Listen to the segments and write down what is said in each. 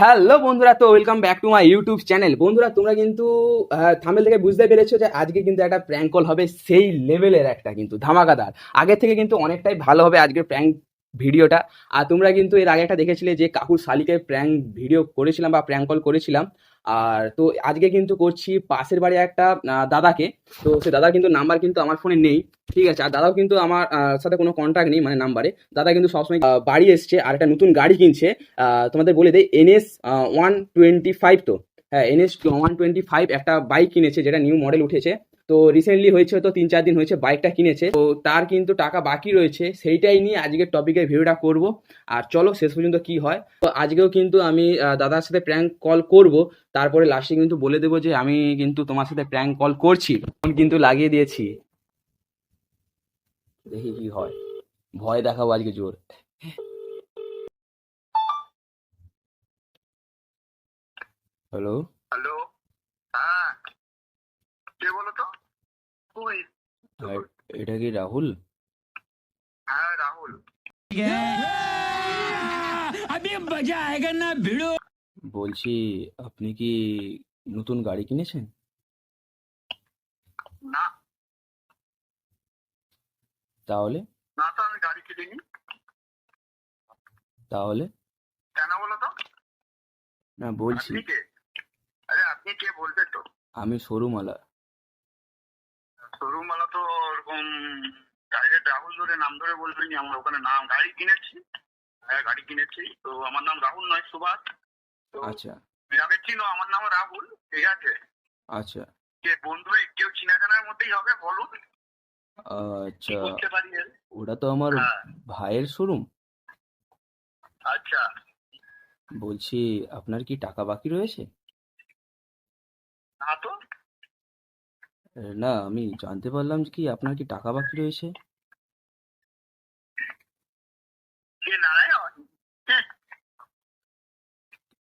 Hello বন্ধুরা, তো welcome back to my YouTube channel বন্ধুরা, তোমরা কিন্তু থামেল থেকে বুঝতে পেরেছ যে আজকে কিন্তু একটা প্র্যাঙ্ক কল হবে সেই লেভেলের একটা কিন্তু, ধামাকাদার। আগের থেকে কিন্তু অনেকটাই ভালো হবে আজকে প্র্যাঙ্ক ভিডিওটা। আর তোমরা কিন্তু এর আগে একটা দেখেছিলে যে কাকুর শালিকে প্র্যাঙ্ক ভিডিও করেছিলাম বা প্র্যাঙ্ক কল করেছিলাম। আর তো আজকে কিন্তু করছি পাশের বাড়ি একটা দাদাকে। তো সে দাদার কিন্তু নাম্বার কিন্তু আমার ফোনে নেই। ঠিক আছে? আর দাদাও কিন্তু আমার সাথে কোনো কন্ট্যাক্ট নেই মানে নাম্বারে দাদা কিন্তু সবসময় বাড়ি এসছে আর একটা নতুন গাড়ি কিনছে। তোমাদের বলে দেয় এনএস ওয়ান টোয়েন্টি ফাইভ তো। হ্যাঁ এনএস ওয়ান টোয়েন্টি ফাইভ একটা বাইক কিনেছে, যেটা নিউ মডেল উঠেছে। তো রিসেন্টলি হয়েছে তো তিন চার দিন হয়েছে বাইকটা কিনেছে। তো তার কিন্তু টাকা বাকি রয়েছে, সেইটাই নিয়ে আজকের টপিকের ভিডিওটা করব। আর চলো শেষ পর্যন্ত কি হয়। তো আজকেও কিন্তু আমি দাদার সাথে প্র্যাঙ্ক কল করব। তারপরে লাস্টে কিন্তু বলে দেবো যে, আমি কিন্তু তোমার সাথে প্র্যাঙ্ক কল করছি। ফোন কিন্তু লাগিয়ে দিয়েছি। দেখি কি হয়। ভয় দেখাবো আজকে জোর। হ্যালো হ্যালো হ্যাঁ কে বলো তো তুই এটা কি রাহুল? হ্যাঁ, বলছি আপনি কি নতুন গাড়ি কিনেছেন? তাহলে? না আমি গাড়ি তাহলে? কেন বলো তো? না বলছি। আরে আপনি কে তো? আমি শোরুমালা শোরুমওয়ালা শোরুম তো ওরকম ডাইরেক্ট রাহুল ধরে নাম ধরে বলবেনি আমার ওখানে নাম গাড়ি কিনেছি। হ্যাঁ গাড়ি কিনেছি। তো আমার নাম রাহুল নয় সুভাষ। আচ্ছা। আমাকে চিনো আমার নাম রাহুল ঠিক আছে? আচ্ছা। কে বন্ধু কেউ চিনা জানার মধ্যেই হবে বলুন। আচ্ছা? ওটা তো আমার হ্যাঁ। ভাইয়ের শোরুম। আচ্ছা। বলছি আপনার কি টাকা বাকি রয়েছে? না তো। না আমি জানতে পারলাম যে কি আপনার কি টাকা বাকি রয়েছে? কে নারায়ণ? হ্যাঁ,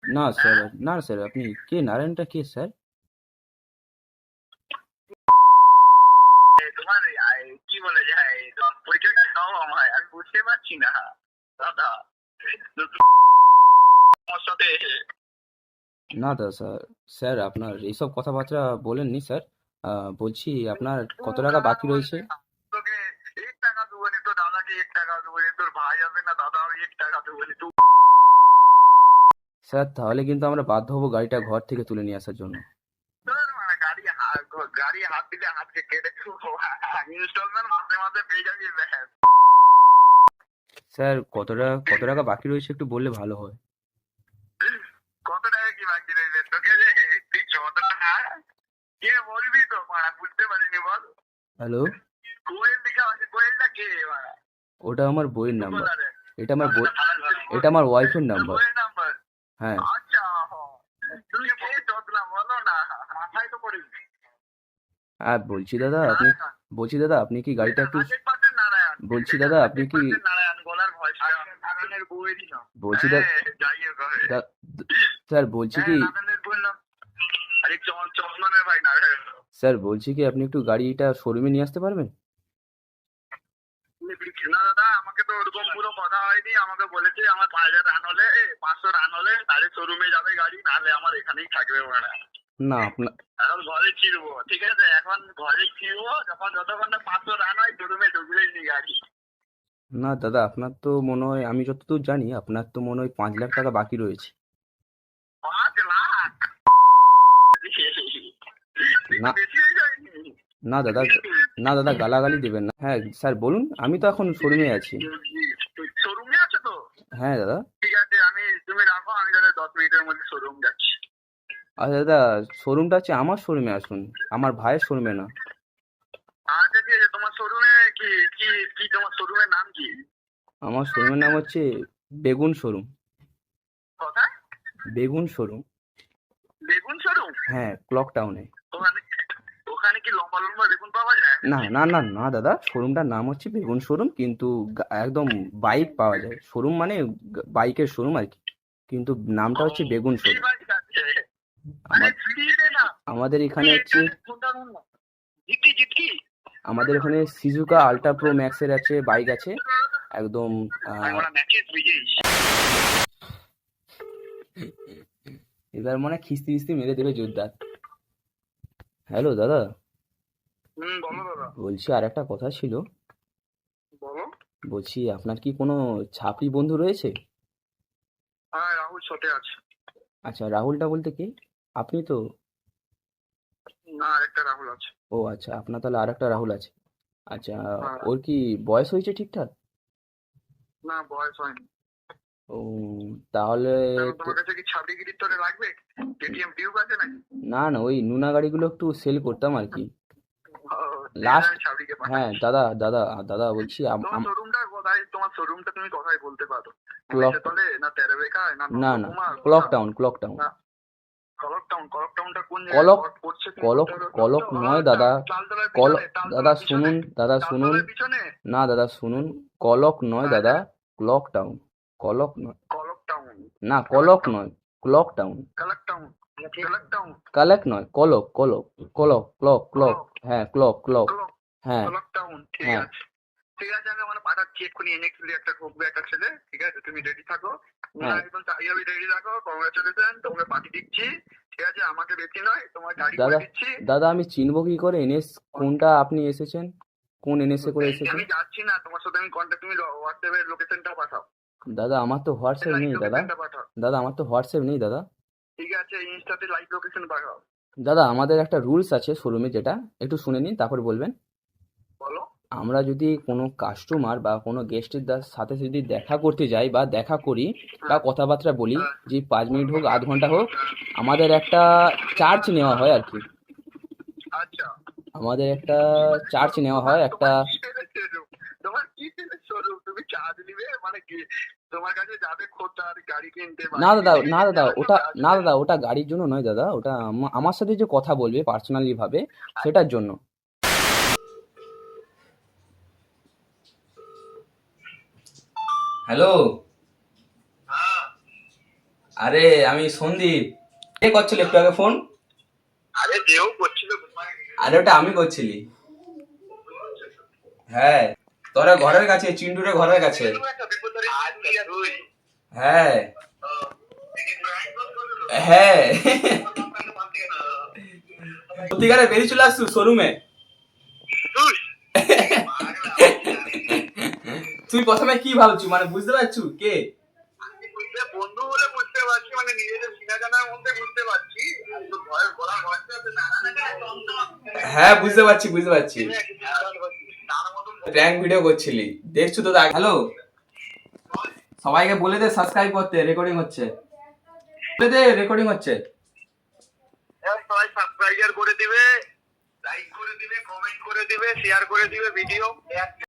না স্যার না স্যার আপনি কে নারায়ণটা কে স্যার? এ, তোমার আই, কি বলে যায় তোমার পরিচয়টা দাও আমায় আমি বুঝতে পারছি না। দাদা তো তুমি আমার সাথে না দাদা স্যার স্যার আপনার এইসব কথাবার্তা বলেননি স্যার। বলছি আপনার কত টাকা বাকি রয়েছে? স্যার তাহলে কিন্তু আমরা বাধ্য হব গাড়িটা ঘর থেকে তুলে নিয়ে আসার জন্য। মানে গাড়ি হাত- গাড়ি হাত দিলে হাতকে কেটে ইনস্টলমেন্ট মাসে মাসে পেয়ে যাবি স্যার কত টাকা কত টাকা বাকি রয়েছে একটু বললে ভালো হয়। কত টাকা কি বাকি রয়েছে তোকে কে বলবি তো? মারা বুঝতে পারিনি বল। হ্যালো? কোয়েল লিখা আছে কোয়েলটা কে মারা? ওটা আমার বইয়ের নাম্বার। এটা আমার বই এটা আমার ওয়াইফের নাম্বার। হ্যাঁ। আচ্ছা তুমি বই চতলা বলো না মাথায় তো পড়িস আর বলছি দাদা আপনি বলছি দাদা আপনি কি গাড়িটা একটু বলছি দাদা আপনি কি বলছি দাদা হ্যাঁ, স্যার বলছি কি স্যার বলছি কি আপনি একটু গাড়িটা শোরুমে নিয়ে আসতে পারবেন? না দাদা আমাকে তো ওরকম পুরো কথা হয়নি। আমাকে বলেছে আমার পাঁচ হাজার রান হলে পাঁচশো রান হলে তাহলে শোরুমে যাবে গাড়ি নাহলে আমার এখানেই থাকবে ওখানে না আপনার এখন ঘরে ফিরবো ঠিক আছে? এখন ঘরে ফিরবো যখন যতক্ষণ না পাঁচশো রান হয় শোরুমে ঢুকবেই নি গাড়ি। না দাদা আপনার তো মনে হয় আমি যতদূর জানি আপনার তো মনে হয় পাঁচ লাখ টাকা বাকি রয়েছে পাঁচ লাখ না। না দাদা না দাদা গালাগালি দেবেন না। হ্যাঁ স্যার বলুন আমি তো এখন শোরুমে আছি শোরুমে আছে। তো হ্যাঁ দাদা। ঠিক আছে আমি তুমি রাখো আমি তাহলে দশ মিনিটের মধ্যে শোরুম যাচ্ছি আচ্ছা দাদা শোরুমটা হচ্ছে আমার শোরুমে আসুন আমার ভাইয়ের শোরুমে না। আচ্ছা ঠিক আছে তোমার শোরুমে কি কি কি তোমার শোরুমের নাম কি আমার শোরুমের নাম হচ্ছে বেগুন শোরুম কোথায়? বেগুন শোরুম বেগুন শোরুম হ্যাঁ ক্লক টাউনে কি লম্বা লম্বা বেগুন পাওয়া যায়? না না না না দাদা শোরুমটার নাম হচ্ছে বেগুন শোরুম কিন্তু একদম বাইক পাওয়া যায়। শোরুম মানে বাইকের শোরুম আর কি। কিন্তু নামটা হচ্ছে বেগুন শোরুম। বাইক আছে। আমার আরে ফ্রিতে না আমাদের এখানে হচ্ছে আমাদের ওখানে সিজুকা আল্ট্রা প্রো ম্যাক্সের আছে বাইক আছে। একদম এবার মনে খিস্তি ফিস্তি মেরে দেবে জোরদার। হ্যালো দাদা? বলছি আর একটা কথা ছিল। বলো। বলছি আপনার কি কোনো ছাপড়ি বন্ধু রয়েছে? হ্যাঁ রাহুল সাথে আছে। আচ্ছা রাহুলটা বলতে কি? আপনি তো? না আরেকটা রাহুল আছে। ও আচ্ছা আপনার তাহলে আর একটা রাহুল আছে। আচ্ছা হ্যাঁ। ওর কি বয়স হয়েছে ঠিকঠাক? না বয়স হয়নি। ও তাহলে তোমার কাছে কি ছাবড়িগিরির তোরে লাগবে? কেটিএম টিউব আছে নাকি? না না ওই নুনা গাড়িগুলো একটু সেল করতাম আর কি। ছাবড়িকে পাঠাই। হ্যাঁ দাদা দাদা দাদা বলছি শোরুমটা কোথায়? তোমার শোরুমটা তুমি কোথায় বলতে পারো? Clock- না না না না clock town clock town clock town clock টাউনটা কোন কলক- কলক- কলক নয় দাদা। কলক দাদা শুনুন দাদা শুনুন। না দাদা শুনুন। কলক নয় হ্যাঁ, দাদা ক্লক টাউন কলক নয়। কলক টাউন না কলক নয় ক্লক টাউন কলক টাউন কলক নয় clock clock clock clock clock হ্যাঁ ক্লক ক্লক হ্যাঁ। কলক টাউন ঠিক হ্যাঁ। আছে। ঠিক আছে আমি মানে পাঠাচ্ছি এক্ষুনি এনএক্সলি একটা ঢুকবে একটা ছেলে ঠিক আছে তুমি রেডি থাকো। হ্যাঁ। একদম আমি রেডি থাকো কংগ্রেচুলেশন তোমাকে পাঠিয়ে দিচ্ছি ঠিক আছে আমাকে বেশি নয় তোমার গাড়ি দাদা দিচ্ছি। দাদা আমি চিনবো কি করে এনএস কোনটা আপনি এসেছেন? কোন এনএসএ করে এসেছেন? আমি যাচ্ছি না তোমার সাথে আমি কন্ট্যাক্ট তুমি হোয়াটসঅ্যাপে লোকেশনটা পাঠাও। দাদা আমার তো হোয়াটসঅ্যাপ নেই দাদা। দাদা আমার তো হোয়াটসঅ্যাপ নেই দাদা। ঠিক আছে ইনস্টাতে লাইভ লোকেশন পাঠাও। দাদা আমাদের একটা রুলস আছে শোরুমে যেটা একটু শুনে নিন তারপর বলবেন। বলো। আমরা যদি কোনো কাস্টমার বা কোনো গেস্টের সাথে যদি দেখা করতে যাই বা দেখা করি বা কথাবার্তা বলি যে পাঁচ মিনিট হোক আধ ঘণ্টা হোক আমাদের একটা চার্জ নেওয়া হয় আর কি। আচ্ছা। আমাদের একটা চার্জ নেওয়া হয় একটা তোমার কিসের showroom? তোমার কি শোরুম তুমি চার্জ নিবে? মানে কি তোমার কাছে যাবে খোঁজার গাড়ি কিনতে বা না দাদা না দাদা ওটা না দাদা ওটা গাড়ির জন্য নয় দাদা ওটা আমার সাথে যে কথা বলবে পার্সোনালি ভাবে সেটার জন্য। হ্যালো হ্যাঁ, আরে আমি সন্দীপ। কে করছিল একটু আগে ফোন আরে দেও করছিল আরে ওটা আমি করছিলি। হ্যাঁ তোরা ঘরের কাছে চিন্টুরে ঘরের কাছে। হ্যাঁ। হ্যাঁ। বেরিয়ে চলে শোরুমে? তুই প্রথমে কি ভাবছু? মানে বুঝতে পারছু? কে? পারছি বুঝতে পারছি হ্যাঁ বুঝতে পারছি। বুঝতে পারছি ভিডিও করছিলি। দেখছু তো হ্যালো সবাইকে বলে দে সাবস্ক্রাইব করতে রেকর্ডিং হচ্ছে। বলে দে রেকর্ডিং হচ্ছে। সবাই সাবস্ক্রাইবার করে দিবে লাইক করে দিবে কমেন্ট করে দিবে শেয়ার করে দিবে ভিডিও